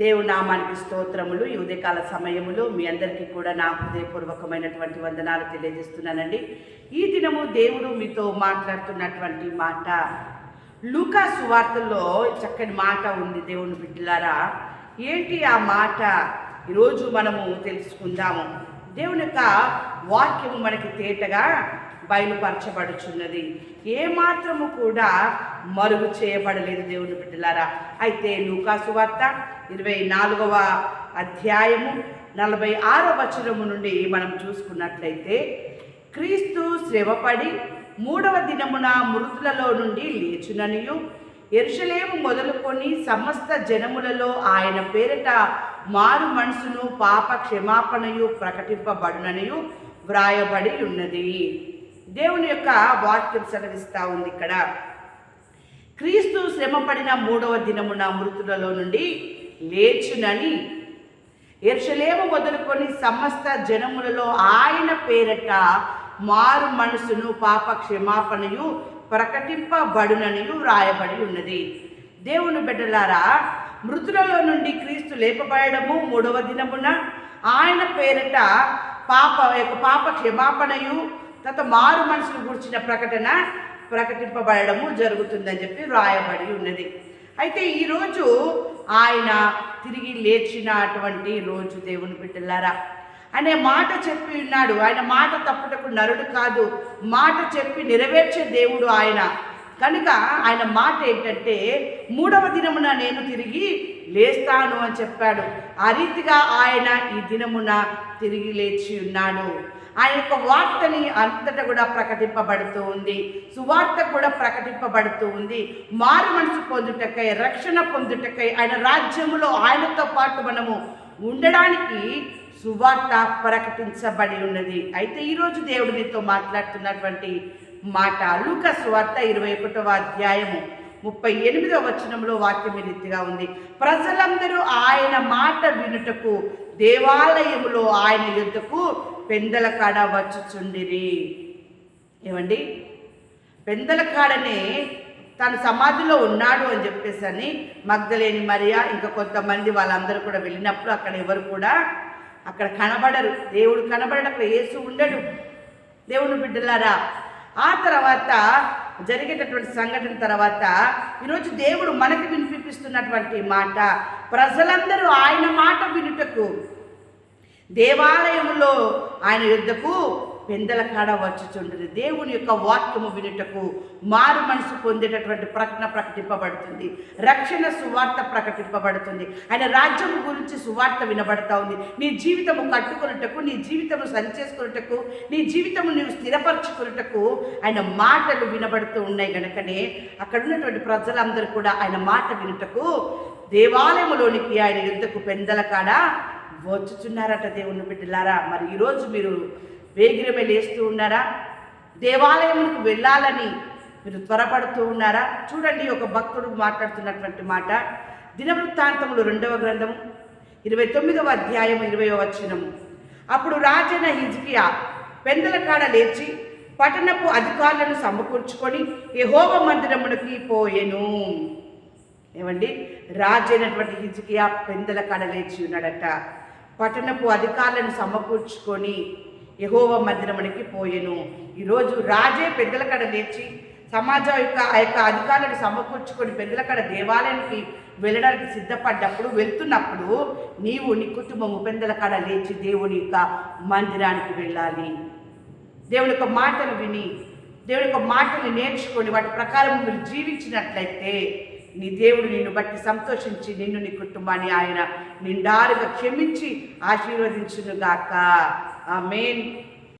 దేవుని నామానికి స్తోత్రములు. ఈ ఉదయకాల సమయములు మీ అందరికీ కూడా నా హృదయపూర్వకమైనటువంటి వందనాలు తెలియజేస్తున్నానండి. ఈ దినము దేవుడు మీతో మాట్లాడుతున్నటువంటి మాట లూకా సువార్తల్లో చక్కని మాట ఉంది దేవుని బిడ్డలారా. ఏంటి ఆ మాట? ఈరోజు మనము తెలుసుకుందాము. దేవుని యొక్క వాక్యము మనకి తేటగా బయలుపరచబడుచున్నది. ఏ మాత్రము కూడా మరుగు చేయబడలేదు దేవుని బిడ్డలారా. అయితే లూకాసు వార్త ఇరవై నాలుగవ అధ్యాయము నలభై ఆరో వచనము నుండి మనం చూసుకున్నట్లయితే క్రీస్తు శ్రమపడి మూడవ దినమున మృతులలో నుండి లేచుననియు ఎరుషలేము మొదలుకొని సమస్త జనములలో ఆయన పేరిట మారు మనసును పాప క్షమాపణయు ప్రకటింపబడుననియు వ్రాయబడి ఉన్నది దేవుని యొక్క వాక్యం సెలవిస్తూ ఉంది ఇక్కడ. క్రీస్తు శ్రమపడిన మూడవ దినమున మృతులలో నుండి లేచునని ఎరుషలేము మొదలుకొని సమస్త జనములలో ఆయన పేరట మారు మనసును పాప క్షమాపణయు ప్రకటింపబడుననియు వ్రాయబడి ఉన్నది. దేవుని బిడ్డలారా మృతులలో నుండి క్రీస్తు లేపబడము మూడవ దినమున ఆయన పేరిట పాప యొక్క పాప క్షమాపణయు తత మారు మనసును గుర్చిన ప్రకటన ప్రకటింపబడము జరుగుతుందని చెప్పి వ్రాయబడి ఉన్నది. అయితే ఈరోజు ఆయన తిరిగి లేచినటువంటి రోజు దేవుని బిడ్డలారా. అనే మాట చెప్పి ఉన్నాడు. ఆయన మాట తప్పుటకు నరుడు కాదు. మాట చెప్పి నెరవేర్చే దేవుడు ఆయన. కనుక ఆయన మాట ఏంటంటే మూడవ దినమున నేను తిరిగి లేస్తాను అని చెప్పాడు. ఆ రీతిగా ఆయన ఈ దినమున తిరిగి లేచి ఉన్నాడు. ఆయన యొక్క వార్తని అంతటా కూడా ప్రకటింపబడుతూ ఉంది. సువార్త కూడా ప్రకటింపబడుతూ ఉంది. మారు మనసు పొందుటకై రక్షణ పొందుటకై ఆయన రాజ్యములో ఆయనతో పాటు మనము ఉండడానికి సువార్త ప్రకటించబడి ఉన్నది అయితే ఈరోజు దేవుడు నీతో మాట్లాడుతున్నటువంటి మాట లూక సువార్త ఇరవై ఒకటవ అధ్యాయము ముప్పై ఎనిమిదవ వచనంలో వాక్యం రీతిగా ఉంది. ప్రజలందరూ ఆయన మాట వినుటకు దేవాలయములో ఆయన యుద్ధకు పెందల కాడ వచ్చుచుండిరి. ఏమండి? పెందల కాడనే తను సమాధిలో ఉన్నాడు అని చెప్పేసి అని మగ్ధలేని మరియా ఇంకా కొంతమంది వాళ్ళందరూ కూడా వెళ్ళినప్పుడు అక్కడ ఎవరు కూడా అక్కడ కనబడరు. దేవుడు కనబడటప్పుడు యేసు ఉండడు. దేవుని బిడ్డలారా ఆ తర్వాత జరిగేటటువంటి సంఘటన తర్వాత ఈరోజు దేవుడు మనకి వినిపిస్తున్నటువంటి మాట ప్రజలందరూ ఆయన మాట వినుటకు దేవాలయంలో ఆయన యుద్ధకు పెందల కాడ వచ్చుచుండదు దేవుని యొక్క వాక్యము వినుటకు మారు మనసు పొందేటటువంటి ప్రకటన ప్రకటింపబడుతుంది. రక్షణ సువార్త ప్రకటింపబడుతుంది. ఆయన రాజ్యము గురించి సువార్త వినబడతా ఉంది. నీ జీవితము కట్టుకున్నటకు నీ జీవితము సరిచేసుకున్నటకు నీ జీవితము నీవు స్థిరపరచుకున్నటకు ఆయన మాటలు వినబడుతూ ఉన్నాయి గనుకనే. అక్కడ ఉన్నటువంటి ప్రజలందరూ కూడా ఆయన మాట వినుటకు దేవాలయములోనికి ఆయన యుద్ధకు పెందల కాడ వచ్చుచున్నారట దేవుని బిడ్డలారా. మరి ఈరోజు మీరు వేగిరమే లేస్తూ ఉన్నారా? దేవాలయములకు వెళ్ళాలని మీరు త్వరపడుతూ ఉన్నారా? చూడండి ఒక భక్తుడు మాట్లాడుతున్నటువంటి మాట. దినవృత్తాంతములు రెండవ గ్రంథము ఇరవై తొమ్మిదవ అధ్యాయం ఇరవై వచనము. అప్పుడు రాజైన హిజ్కియా పెందల కాడ లేచి పట్టణపు అధికారులను సమకూర్చుకొని యెహోవ మందిరమునకి పోయెను. ఏమండి? రాజైనటువంటి హిజ్కియా పెందల కాడ లేచి ఉన్నాడట. పట్టణపు అధికారులను సమకూర్చుకొని యహోవ మందిరమునికి పోయెను. ఈరోజు రాజే పెద్దల కడ లేచి సమాజం యొక్క ఆ యొక్క అధికారులను సమకూర్చుకొని పెద్దల కడ దేవాలయానికి వెళ్ళడానికి సిద్ధపడ్డప్పుడు వెళ్తున్నప్పుడు నీవు నీ కుటుంబము పెద్దల కడ లేచి దేవుని యొక్క మందిరానికి వెళ్ళాలి. దేవుని యొక్క మాటలు విని దేవుని యొక్క మాటలు నేర్చుకొని వాటి ప్రకారం మీరు జీవించినట్లయితే నీ దేవుడు నిన్ను బట్టి సంతోషించి నిన్ను నీ కుటుంబాన్ని ఆయన నిండారుగా క్షమించి ఆశీర్వదించునుగాక. ఆ మెయిన్